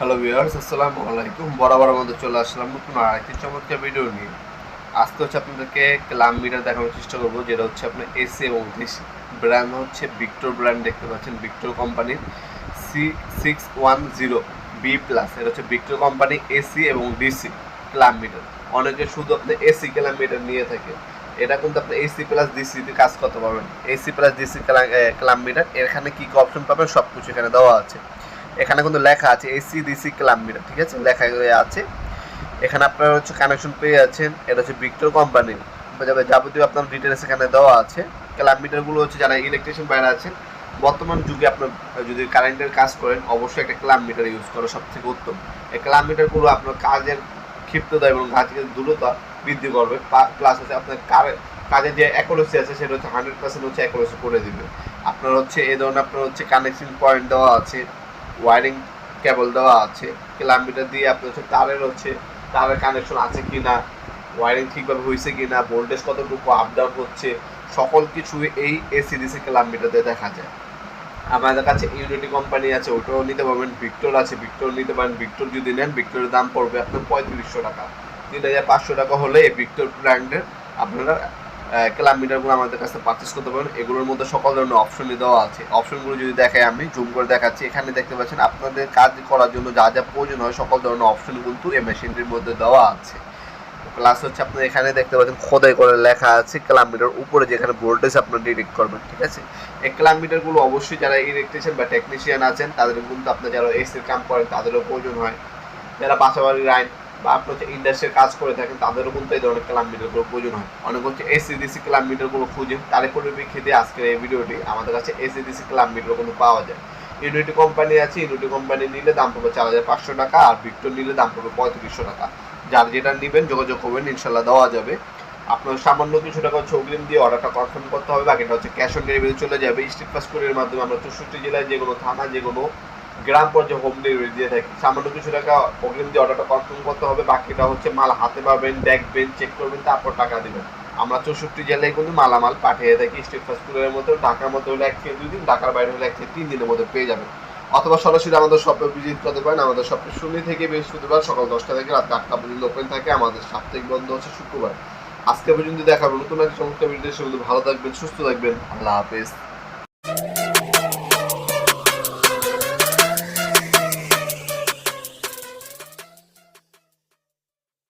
Hello viewers আসসালামু আলাইকুম। বরাবর আমাদের চলে আসলাম নতুন আরেকটি চমৎকার ভিডিও নিয়ে। আজকে হচ্ছে আপনাদেরকে ক্লাম মিটার দেখানোর চেষ্টা করব, যেটা হচ্ছে আপনার এসি এবং ডিসি ব্র্যান্ড হচ্ছে ভিক্টর ব্র্যান্ড দেখতে পাচ্ছেন ভিক্টর কোম্পানির C six one zero B plus এটা হচ্ছে ভিক্টর কোম্পানি এসি এবং ডিসি ক্লাম মিটার অনেকে শুধু আপনি এসি ক্লাম মিটার নিয়ে থাকে। এটা কিন্তু আপনি এসি প্লাস ডিসিতে কাজ করতে পারবেন। AC plus DC clamp meter এখানে কী কী অপশন পাবেন সব কিছু এখানে দেওয়া আছে। এখানে কিন্তু লেখা আছে এসি ডিসি ক্লাব মিটার ঠিক আছে? লেখা আছে। এখানে আপনারা হচ্ছে কানেকশন পেয়ে যাচ্ছেন। এটা হচ্ছে ভিক্টর কোম্পানির যাবতীয় আপনার ডিটেলস এখানে দেওয়া আছে। ক্লাব মিটারগুলো হচ্ছে যারা ইলেকট্রিশিয়ান বাইরে আছেন, বর্তমান যুগে আপনার, যদি কারেন্টের কাজ করেন, অবশ্যই একটা ক্লাব মিটার ইউজ করা সব থেকে উত্তম। এই ক্লাব মিটারগুলো আপনার কাজের ক্ষিপ্ততা এবং কাজের দূরতা বৃদ্ধি করবে। প্লাস হচ্ছে আপনার কাজের যে অ্যাকোরেসি আছে, সেটা হচ্ছে হান্ড্রেড পার্সেন্ট হচ্ছে অ্যাকোরেসি করে দিবে। আপনার হচ্ছে, এই ধরনের আপনার হচ্ছে কানেকশন পয়েন্ট দেওয়া আছে। ওয়ারিং কেবল দেওয়া আছে কিলোমিটার দিয়ে আপনার হচ্ছে তারের হচ্ছে, তারের কানেকশন আছে কি না ওয়ারিং ঠিকভাবে হয়েছে কি না ভোল্টেজ কতটুকু আপ ডাউন হচ্ছে, সকল কিছু এই এসিডিসি কিলোমিটারতে দেখা যায়। আমাদের কাছে ইউনিটি কোম্পানি আছে, ওটাও নিতে পারবেন ভিক্টর আছে ভিক্টর নিতে পারেন ভিক্টর যদি নেন ভিক্টরের দাম পড়বে আপনার পঁয়ত্রিশশো টাকা। তিন হাজার পাঁচশো টাকা হলে ভিক্টর ব্র্যান্ডের আপনারা কিলোমিটারগুলো আমাদের কাছে পারচেস করতে পারেন এগুলোর মধ্যে সকল ধরনের অপশনই দেওয়া আছে। অপশনগুলো যদি দেখাই আমি জুম করে দেখাচ্ছি, এখানে দেখতে পাচ্ছেন আপনাদের কাজ করার জন্য যা যা প্রয়োজন হয়, সকল ধরনের অপশন কিন্তু এই মেশিনটির মধ্যে দেওয়া আছে। প্লাস হচ্ছে আপনার এখানে দেখতে পাচ্ছেন খোদাই করে লেখা আছে কিলোমিটার উপরে যেখানে ভোল্টেজ আপনার ডিটেক্ট করবেন, ঠিক আছে? এই কিলোমিটারগুলো অবশ্যই যারা ইলেকট্রিশিয়ান বা টেকনিশিয়ান আছেন, তাদের কিন্তু আপনার যারা এসির কাম করেন, তাদেরও প্রয়োজন হয়। যারা বাসাবাড়ির আইন বা আপনি হচ্ছে ইন্ডাস্ট্রির কাজ করে থাকেন, তাদেরও কিন্তু এই ধরনের কিলোমিটারগুলো প্রয়োজন হয়। অনেক হচ্ছে এসি ডিসি কিলোমিটারগুলো খুঁজেন তার পরিপ্রেক্ষিতে আজকের এই ভিডিওটি আমাদের কাছে এসি ডিসি কিলোমিটার কিন্তু পাওয়া যায়। ইউনিটি কোম্পানি আছে ইউনিটি কোম্পানি নিলে দাম পড়বে চার হাজার পাঁচশো টাকা আর ভিক্টর নিলে দাম পড়বে পঁয়ত্রিশশো টাকা। যার যেটা নেবেন যোগাযোগ করবেন, ইনশাল্লাহ দেওয়া যাবে। আপনার সামান্য কিছু টাকা হচ্ছে অগ্রিম দিয়ে অর্ডারটা কনফার্ম করতে হবে, বাকিটা হচ্ছে ক্যাশ অন ডেলিভারি চলে যাবে। স্ট্রিট ফাস্ট কোরিয়ার মাধ্যমে আমরা চৌষট্টি জেলায় যে কোনো থানা, যে কোনো গ্রাম পর্যায়ে হোম ডেলিভারি দিয়ে থাকি। সামান্য কিছু টাকা অগ্রিম দিয়ে অর্ডারটা কনফার্ম করতে হবে, বাকিটা হচ্ছে মাল হাতে পাবেন, দেখবেন চেক করবেন, তারপর টাকা দেবেন। আমরা চৌষট্টি জেলায় কিন্তু মালামাল পাঠিয়ে থাকি স্টেট ফাস্ট ফুডের মতো ঢাকার মধ্যে হলে এক থেকে দুই দিন, ঢাকার বাইরে হলে এক থেকে তিন দিনের মধ্যে পেয়ে যাবেন। অথবা সরাসরি আমাদের শপে ভিজিট করতে পারেন। আমাদের শপে শনি থেকে বৃহস্পতিবার সকাল দশটা থেকে রাত আটটা পর্যন্ত ওপেন থাকে। আমাদের সাপ্তাহিক বন্ধ হচ্ছে শুক্রবার। আজকে পর্যন্ত দেখাবো নতুন একটা সমস্ত ভিডিও সেগুলো ভালো থাকবেন, সুস্থ থাকবেন। আল্লাহ হাফেজ।